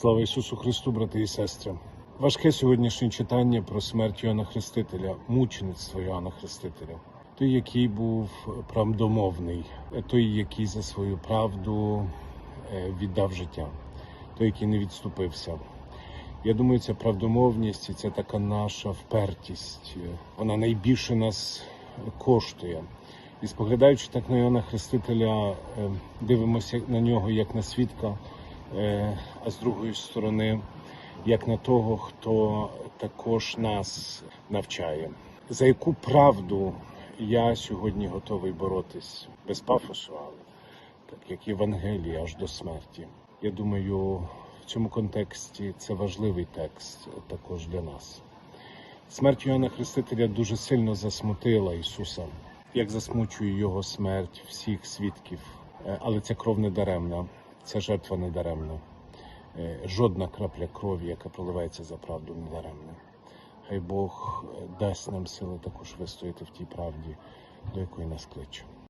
Слава Ісусу Христу, брати і сестри. Важке сьогоднішнє читання про смерть Йоанна Хрестителя, мучеництво Йоанна Хрестителя. Той, який був правдомовний, той, який за свою правду е, віддав життя, той, який не відступився. Я думаю, ця правдомовність і це така наша впертість. е, Вона найбільше нас коштує. І споглядаючи так на Іоанна Хрестителя, е, дивимося на нього як на свідка, а з другої сторони, як на того, хто також нас навчає. За яку правду я сьогодні готовий боротись без пафосу, але так як Євангелія аж до смерті. Я думаю, в цьому контексті це важливий текст також для нас. Смерть Йоанна Хрестителя дуже сильно засмутила Ісуса, як засмучує його смерть всіх свідків. Е, Але ця кров не даремна, ця жертва не даремна. Е, Жодна крапля крові, яка проливається за правду, не даремна. Хай Бог е, дасть нам сили також вистояти в тій правді, до якої нас кличе.